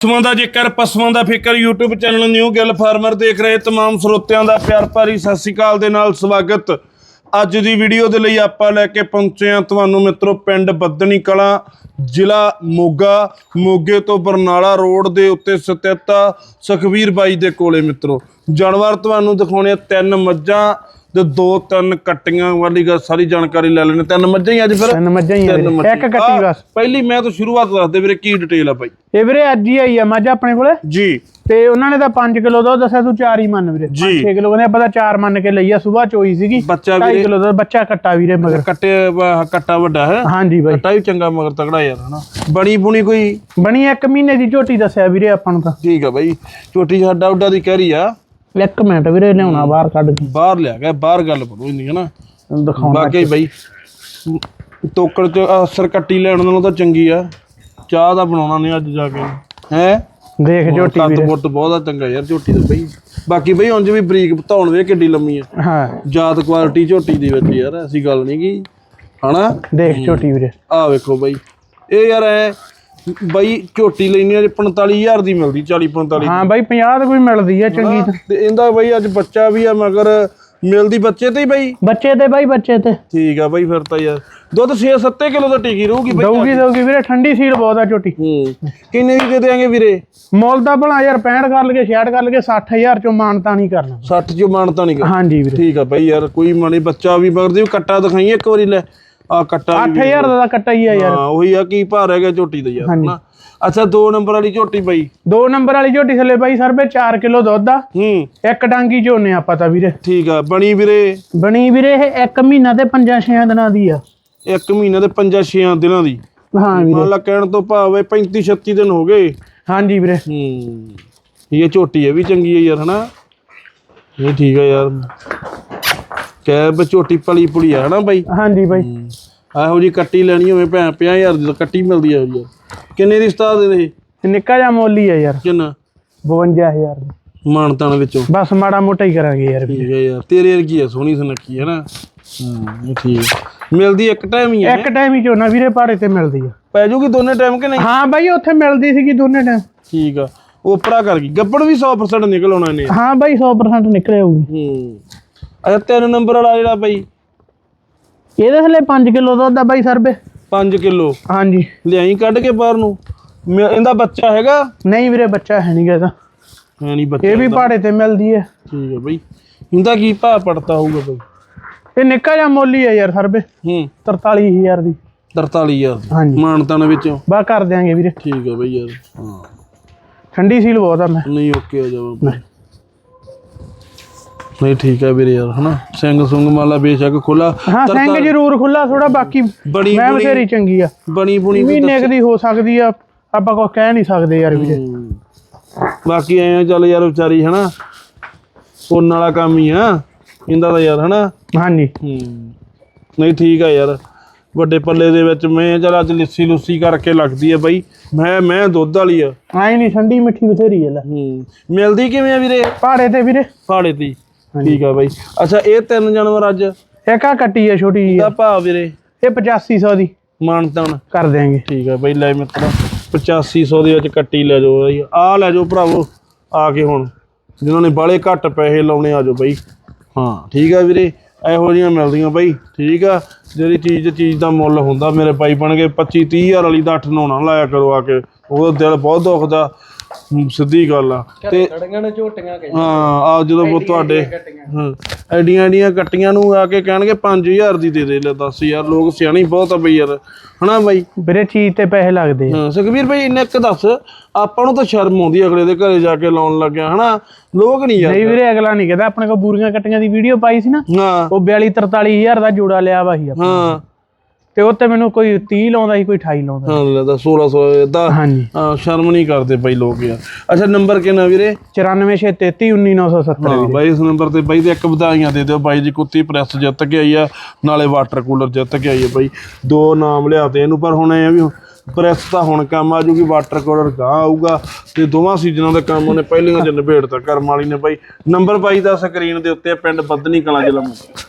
ਪਸ਼ੂਆਂ ਦਾ ਜੇਕਰ ਪਸ਼ੂਆਂ ਦਾ ਫਿਕਰ YouTube channel new Gill farmer ਦੇਖ ਰਹੇ तमाम ਸਰੋਤਿਆਂ ਦਾ ਪਿਆਰ ਭਰੀ ਸਤਿ ਸ੍ਰੀ ਅਕਾਲ ਦੇ ਨਾਲ ਸਵਾਗਤ ਅੱਜ ਦੀ ਵੀਡੀਓ ਦੇ ਲਈ ਆਪਾਂ ਲੈ ਕੇ ਪਹੁੰਚੇ ਹਾਂ ਤੁਹਾਨੂੰ ਮਿੱਤਰੋ ਪਿੰਡ ਬੱਦਣੀ ਕਲਾਂ ਜ਼ਿਲ੍ਹਾ ਮੋਗਾ ਮੋਗੇ ਤੋਂ ਬਰਨਾਲਾ ਰੋਡ ਦੇ ਉੱਤੇ ਸਥਿਤ ਆ ਸੁਖਵੀਰ ਬਾਈ ਦੇ ਕੋਲੇ ਮਿੱਤਰੋ ਜਾਨਵਰ ਤੁਹਾਨੂੰ ਦਿਖਾਉਣੇ ਆ ਤਿੰਨ ਮੱਝਾਂ ਤੇ ਦੋ ਤਿੰਨ ਕੱਟੀਆਂ ਵਾਲੀ ਗੱਲ ਸਾਰੀ ਜਾਣਕਾਰੀ ਲੈ ਲੈਣੇ। ਤਿੰਨ ਮੱਝਾਂ ਹੀ ਅੱਜ ਫਿਰ। ਤਿੰਨ ਮੱਝਾਂ ਹੀ ਆ ਤਿੰਨ ਵੀਰੇ। ਮੱਝਾਂ। ਇੱਕ ਕੱਟੀ ਆਹ, ਬਸ। ਪਹਿਲੀ ਮੈਂ ਤਾਂ ਸ਼ੁਰੂਆਤ ਦੱਸ ਦੇ ਵੀਰੇ ਕੀ ਡਿਟੇਲ ਆ ਬਾਈ। ਇਹ ਵੀਰੇ ਅੱਜ ਹੀ ਆਈ ਆ ਮੱਝ ਆਪਣੇ ਕੋਲੇ। ਜੀ। ਤੇ ਉਹਨਾਂ ਨੇ ਤਾਂ 5 ਕਿਲੋ ਦਾ ਦੱਸਿਆ ਤੂੰ 4 ਹੀ ਮੰਨ ਵੀਰੇ। ਜੀ। 6 ਕਿਲੋ ਕਹਿੰਦੇ ਆਪਾਂ ਤਾਂ 4 ਮੰਨ ਕੇ ਲਈ ਆ ਸਵੇਰ ਚੋਈ ਸੀਗੀ। ਬੱਚਾ 2.5 ਵੀਰੇ। ਕਿਲੋ ਦਾ ਬੱਚਾ ਕੱਟਾ ਵੀਰੇ ਮਗਰ। ਕੱਟੇ ਵਾ- ਕੱਟਾ ਵੱਡਾ ਹੈ। ਹਾਂਜੀ ਬਾਈ। ਕੱਟਾ ਵੀ ਚੰਗਾ ਮਗਰ ਤਗੜਾ ਯਾਰ ਹਨਾ। ਬਣੀ ਬੁਣੀ ਕੋਈ? ਬਣੀ ਇੱਕ ਮਹੀਨੇ ਦੀ ਝੋਟੀ ਦੱਸਿਆ ਵੀਰੇ ਆਪਾਂ ਨੂੰ ਤਾਂ। ਠੀਕ ਆ ਬਾਈ। ਛੋਟੀ ਸਾਡਾ ਉੱਡਾ ਦੀ ਕਹਿ ਰਹੀ ਆ। ਇੱਕ ਮਿੰਟ ਵੀਰੇ ਲਿਆਉਣਾ ਬਾਹਰ ਕੱਢ ਕੇ। ਬਾਹਰ ਲਿਆ ਗਿਆ ਬਾਹਰ ਗੱਲ ਬਣੂ ਹੁੰਦੀ ਹੈ ਨਾ ਦਿਖਾਉਣਾ ਬਾਕੀ ਬਾਈ ਤੋਕੜ ਚ ਅਸਰ ਕੱਟੀ ਲੈਣ ਨਾਲੋਂ ਤਾਂ ਚੰਗੀ ਆ। ਚਾਹ ਦਾ ਬਣਾਉਣਾ ਨੇ ਅੱਜ ਜਾ ਕੇ। ਹੈ? ਦੇਖ ਝੋਟੀ ਵੀਰੇ। ਮੁੱਟ ਬਹੁਤ ਆ ਚੰਗਾ ਯਾਰ ਝੋਟੀ ਦਾ ਬਈ। ਬਾਕੀ ਬਈ ਉਂਝ ਵੀ ਬਰੀਕ ਧੌਣ ਵੇ ਕਿੱਡੀ ਲੰਮੀ ਆ। ਹਾਂ। ਜਾਤ ਕੁਆਲਿਟੀ ਝੋਟੀ ਦੀ ਵਿੱਚ ਯਾਰ ਐਸੀ ਗੱਲ ਨਹੀਂ ਗੀ। ਹਨਾ? ਦੇਖ ਝੋਟੀ ਵੀਰੇ। ਆ ਵੇਖੋ ਬਾਈ। ਇਹ ਯਾਰ ਐ ਬਾਈ ਝੋਟੀ ਲੈਣੀ ਆ 45000 ਦੀ ਮਿਲਦੀ 40 45 ਹਾਂ ਬਾਈ 50 ਕੋਈ ਮਿਲਦੀ ਆ ਚੰਗੀ ਤਾਂ। ਤੇ ਇਹਦਾ ਬਾਈ ਅੱਜ ਬੱਚਾ ਵੀ ਆ ਮਗਰ ਮਿਲਦੀ ਬੱਚੇ ਤੇ ਹੀ ਬਾਈ। ਬੱਚੇ ਤੇ ਬਾਈ ਬੱਚੇ ਤੇ। ਠੀਕ ਆ ਬਾਈ ਫਿਰ ਤਾਂ ਯਾਰ। ਦੁੱਧ 6-7 ਕਿਲੋ ਦਾ ਟੀਕੀ ਰਹੂਗੀ ਬਾਈ ਦਊਗੀ ਦਊਗੀ ਵੀਰੇ ਠੰਡੀ ਸੀਲ ਬਹੁਤ ਆ ਝੋਟੀ। ਹੂੰ ਕਿੰਨੇ ਦੀ ਦੇ ਦੇਾਂਗੇ ਵੀਰੇ? ਮੁੱਲ ਦਾ ਭਲਾ ਯਾਰ 65 ਕਰ ਲਗੇ 66 ਕਰ ਲਗੇ 60000 ਚੋਂ ਮਾਨਤਾ ਨਹੀਂ ਕਰਨਾ। 60 ਚ ਮਾਨਤਾ ਨਹੀਂ ਕਰ ਹਾਂਜੀ ਵੀਰੇ। ਠੀਕ ਆ ਬਾਈ ਯਾਰ ਕੋਈ ਮਣੀ ਬੱਚਾ ਵੀ ਮਗਰ ਦੀ ਕੱਟਾ ਦਿਖਾਈ ਇੱਕ ਵਾਰੀ ਲੈ। ਆ ਕੱਟਾ ਵੀ 8000 ਦਾ ਤਾਂ ਕੱਟਾ ਹੀ ਆ ਯਾਰ। ਹਾਂ ਉਹੀ ਆ ਕੀ ਭਾਰ ਹੈਗਾ ਝੋਟੀ ਦਾ ਯਾਰ ਹਨਾ ਅੱਛਾ 2 ਨੰਬਰ ਵਾਲੀ ਝੋਟੀ ਬਾਈ। ਦੋ ਨੰਬਰ ਵਾਲੀ ਝੋਟੀ ਥੱਲੇ ਬਾਈ ਸਰਬੇ 4 ਕਿਲੋ ਦੁੱਧ ਆ। ਹੂੰ। ਇੱਕ ਡਾਂਗੀ ਝੋਨੇ ਆਪਾਂ ਤਾਂ ਵੀਰੇ। ਠੀਕ ਆ ਬਣੀ ਵੀਰੇ? ਬਣੀ ਵੀਰੇ ਇਹ 1 ਮਹੀਨਾ ਤੇ 5-6 ਦਿਨਾਂ ਦੀ ਆ। ਇੱਕ ਮਹੀਨੇ ਦੇ 5-6 ਦਿਨਾਂ ਦੀ। ਹਾਂ ਵੀਰੇ ਮੰਨ ਲਾ ਕਹਿਣ ਤੋਂ ਭਾਵੇਂ 35-36 ਦਿਨ ਹੋ ਗਏ। ਹਾਂਜੀ ਵੀਰੇ। ਹੂੰ। ਇਹ ਝੋਟੀ ਹੈ ਵੀ ਚੰਗੀ ਹੈ ਯਾਰ ਹਨਾ? ਇਹ ਠੀਕ ਹੈ ਯਾਰ। ਕਹਿ ਬ ਝੋਟੀ ਪਲੀ ਪੁਲੀ ਆ ਹਨਾ ਬਾਈ? ਹਾਂਜੀ ਬਾਈ। ਇਹੋ ਜੀ ਕੱਟੀ ਲੈਣੀ ਹੋਵੇ ਭੈਣ 50000 ਦੀ ਕੱਟੀ ਮਿਲਦੀ ਹੈ ਜੀ। ਕਿੰਨੇ ਦੀ ਸਤਾ ਦੇ ਦੇ ਤੇ ਨਿੱਕਾ ਜਿਹਾ ਮੁੱਲ ਆ ਯਾਰ। ਕਿੰਨਾ? 52000 ਦੀ। ਮਾਨਤਾਨ ਵਿੱਚੋਂ। ਬਸ ਮਾੜਾ ਮੋਟਾ ਹੀ ਕਰਾਂਗੇ ਯਾਰ ਠੀਕ ਹੈ ਯਾਰ ਤੇਰੇ ਵਰਗੀ ਹੈ ਸੋਹਣੀ ਸੁਨੱਖੀ ਹੈ ਨਾ ਹੂੰ ਠੀਕ। ਮਿਲਦੀ ਇੱਕ ਟਾਈਮ ਹੀ ਹੈ ਇੱਕ ਟਾਈਮ ਹੀ ਝੋਨਾ ਵੀਰੇ ਪਹਾੜੇ ਤੇ ਮਿਲਦੀ ਆ। ਪੈ ਜੂਗੀ ਦੋਨੇ ਟਾਈਮ ਕਿ ਨਹੀਂ? ਹਾਂ ਬਾਈ ਉੱਥੇ ਮਿਲਦੀ ਸੀਗੀ ਦੋਨੇ ਟਾਈਮ ਠੀਕ ਆ। ਉਪਰਾ ਕਰ ਗਈ। ਗੱਬੜ ਵੀ 100% ਨਿਕਲ ਆਉਣਾ ਨੇ ਹਾਂ ਬਾਈ 100% ਨਿਕਲੇ ਹੋਊਗੀ ਹੂੰ। ਅੱਛਾ ਤਿੰਨ ਨੰਬਰ ਵਾਲਾ ਜਿਹੜਾ ਬਾਈ। ਇਹਦੇ ਥੱਲੇ 5 ਕਿਲੋ ਦੁੱਧ ਆ ਬਾਈ ਸਰਬੇ 5 ਕਿਲੋ। ਹਾਂਜੀ। ਲਿਆਈ ਕੱਢ ਕੇ ਬਾਹਰ ਨੂੰ। ਮੈਂ- ਇਹਦਾ ਬੱਚਾ ਹੈਗਾ? ਨਹੀਂ ਵੀਰੇ ਬੱਚਾ ਹੈ ਨਹੀਂਗਾ ਇਹਦਾ। ਹੈ ਨਹੀਂ ਬੱਚਾ ਇਹ ਵੀ ਪਹਾੜੇ ਤੇ ਮਿਲਦੀ ਹੈ ਠੀਕ ਹੈ ਬਈ। ਇਹਦਾ ਕੀ ਭਾਅ ਪੜਤਾ ਹੋਊਗਾ ਬਈ? ਇਹ ਨਿੱਕਾ ਜਿਹਾ ਮੁੱਲ ਹੀ ਯਾਰ ਸਰਬੇ ਹੂੰ। 43000 ਦੀ। 43000 ਹਾਂਜੀ। ਮਾਨਤਾਨ ਵਿੱਚੋਂ। ਬਾ ਕਰ ਦਿਆਂਗੇ ਵੀਰੇ। ਠੀਕ ਹੈ ਬਈ ਯਾਰ ਹਾਂ। ਠੰਡੀ ਸੀਲ ਬਹੁਤ ਆ ਮੈਂ। ਨਹੀਂ ਓਕੇ ਆ ਜਾਵਾ ਨਹੀਂ ਠੀਕ ਹੈ ਵੀਰੇ ਯਾਰ ਹਨਾ? ਸਿੰਘ ਸੁੰਗ ਮਾਲਾ ਬੇਸ਼ੱਕ ਖੁੱਲਾ ਹਾਂ ਸਿੰਘ ਜ਼ਰੂਰ ਖੁੱਲਾ ਥੋੜਾ ਬਾਕੀ ਬਣੀ ਮੈਂ ਬਥੇਰੀ ਚੰਗੀ ਆ। ਬਣੀ ਬੁਣੀ ਵੀ ਮਹੀਨੇ ਦੀ ਹੋ ਸਕਦੀ ਆ ਆਪਾਂ ਕੁਝ ਕਹਿ ਨਹੀਂ ਸਕਦੇ ਯਾਰ ਵੀਰੇ। ਬਾਕੀ ਐ ਚੱਲ ਯਾਰ ਵਿਚਾਰੀ ਹਨਾ? ਸੁਣਨ ਵਾਲਾ ਕੰਮ ਹੀ ਆ ਇਹਦਾ ਤਾਂ ਯਾਰ ਹਨਾ? ਹਾਂਜੀ। ਨਹੀਂ ਠੀਕ ਆ ਯਾਰ। ਵੱਡੇ ਪੱਲੇ ਦੇ ਵਿੱਚ ਮੈਂ ਚੱਲ ਅੱਜ ਲੱਸੀ ਲੁੱਸੀ ਕਰਕੇ ਲੱਗਦੀ ਆ ਬਾਈ। ਮੈਂ ਮੈਂ ਦੁੱਧ ਵਾਲੀ ਆ। ਆਈ ਨਹੀਂ ਠੰਡੀ ਮਿੱਠੀ ਬਥੇਰੀ ਆ ਲੈ। ਹੂੰ। ਮਿਲਦੀ ਕਿਵੇਂ ਆ ਵੀਰੇ? ਪਹਾੜੇ ਤੇ ਵੀਰੇ। ਪਹਾੜੇ ਦੀ। ਠੀਕ ਆ ਬਾਈ। ਅੱਛਾ ਇਹ ਤਿੰਨ ਜਾਨਵਰ ਅੱਜ? ਇੱਕ ਆ ਕੱਟੀ ਆ ਛੋਟੀ ਜਿਹੀ ਦਾ ਭਾਅ ਵੀਰੇ? ਇਹ 8500 ਦੀ। ਮਾਨਤਾਨ। ਕਰ ਦਿਆਂਗੇ। ਠੀਕ ਆ ਬਾਈ ਲੈ ਮਿੱਤਰਾ 8500 ਦੇ ਵਿੱਚ ਕੱਟੀ ਲੈ ਜਾਓ ਬਾਈ। ਆ ਲੈ ਜਾਓ ਭਰਾਵੋ ਆ ਕੇ ਹੁਣ। ਜਿਨ੍ਹਾਂ ਨੇ ਬਾਲੇ ਘੱਟ ਪੈਸੇ ਲਾਉਣੇ ਆ ਜਾਓ ਬਾਈ। ਹਾਂ ਠੀਕ ਆ ਵੀਰੇ ਇਹੋ ਜਿਹੀਆਂ ਮਿਲਦੀਆਂ ਬਾਈ ਠੀਕ ਆ। ਜਿਹੜੀ ਚੀਜ਼ ਚੀਜ਼ ਦਾ ਮੁੱਲ ਹੁੰਦਾ ਮੇਰੇ ਬਾਈ ਬਣ ਕੇ 25 30000 ਵਾਲੀ ਦਾ 8 9 ਲਾਇਆ ਕਰੋ ਆ ਕੇ। ਉਹਦਾ ਦਿਲ ਬਹੁਤ ਦੁਖਦਾ। ਸਿੱਧੀ ਗੱਲ ਆ। ਤੇ ਕੜੀਆਂ ਨੇ ਝੋਟੀਆਂ ਹਾਂ ਆ ਜਦੋਂ ਉਹ ਤੁਹਾਡੇ ਹਾਂ ਐਡੀਆਂ ਐਡੀਆਂ ਕੱਟੀਆਂ ਨੂੰ ਆ ਕੇ ਕਹਿਣਗੇ 5000 ਦੀ ਦੇ ਦੇ ਲੈ ਦੱਸ ਯਾਰ ਲੋਕ ਸਿਆਣੀ ਬਹੁਤ ਆ ਬਈ ਯਾਰ। ਹਨਾ ਬਾਈ? ਵੀਰੇ ਚੀਜ਼ ਤੇ ਪੈਸੇ ਲੱਗਦੇ ਹਾਂ ਸੁਖਵੀਰ ਭਾਈ ਇੰਨੇ ਇੱਕ ਦੱਸ ਆਪਾਂ ਨੂੰ ਤਾਂ ਸ਼ਰਮ ਆਉਂਦੀ ਅਗਲੇ ਦੇ ਘਰੇ ਜਾ ਕੇ ਲਾਉਣ ਲੱਗਿਆ ਹਨਾ? ਲੋਕ ਨਹੀਂ ਯਾਰ। ਨਹੀਂ ਵੀਰੇ ਅਗਲਾ ਨਹੀਂ ਕਹਿੰਦਾ ਆਪਣੇ ਕੋਲ ਬੂਰੀਆਂ ਕੱਟੀਆਂ ਦੀ ਵੀਡੀਓ ਪਾਈ ਸੀ ਨਾ ਹਾਂ। ਉਹ 42 43000 ਦਾ ਜੋੜਾ ਲਿਆ ਵਾ ਸੀ ਆਪਾਂ ਹਾਂ। ਤੇ ਉੱਤੇ ਮੈਨੂੰ ਕੋਈ 30 ਲਾਉਂਦਾ ਸੀ ਕੋਈ 28 ਲਾਉਂਦਾ ਹਾਂ ਲੈ ਦਾ 1600 ਦਾ ਹਾਂਜੀ। ਹਾਂ ਸ਼ਰਮ ਨਹੀਂ ਕਰਦੇ ਬਈ ਲੋਕ ਯਾਰ। ਅੱਛਾ ਨੰਬਰ ਕਿੰਨਾ ਵੀਰੇ? 9463319970 ਹਾਂ ਬਾਈ ਇਸ ਨੰਬਰ ਤੇ ਬਾਈ ਦੇ ਇੱਕ ਵਧਾਈਆਂ ਦੇ ਦਿਓ। ਬਾਈ ਦੀ ਕੁੱਤੀ ਪ੍ਰੈਸ ਜਿੱਤ ਕੇ ਆਈ ਆ ਨਾਲੇ ਵਾਟਰ ਕੂਲਰ ਜਿੱਤ ਕੇ ਆਈ ਆ ਬਾਈ। ਦੋ ਨਾਮ ਲਿਆਤੇ ਇਹਨੂੰ ਪਰ ਹੁਣ ਇਹ ਵੀ ਪ੍ਰੈਸ ਤਾਂ ਹੁਣ ਕੰਮ ਆ ਜੂਗੀ ਵਾਟਰ ਕੂਲਰ ਗਾਂ ਆਊਗਾ ਤੇ ਦੋਵਾਂ ਸੀਜ਼ਨਾਂ ਦਾ ਕੰਮ ਉਹਨੇ ਪਹਿਲੀਆਂ ਚ ਨਿਬੇੜਤਾ ਕਰਮ ਵਾਲੀ ਨੇ ਬਾਈ। ਨੰਬਰ ਬਾਈ ਦਾ ਸਕਰੀਨ ਦੇ ਉੱਤੇ ਪਿੰਡ ਬੱਦਨੀ ਕਲਾਂ ਜ਼ਿਲ੍ਹਾ ਮੋਗਾ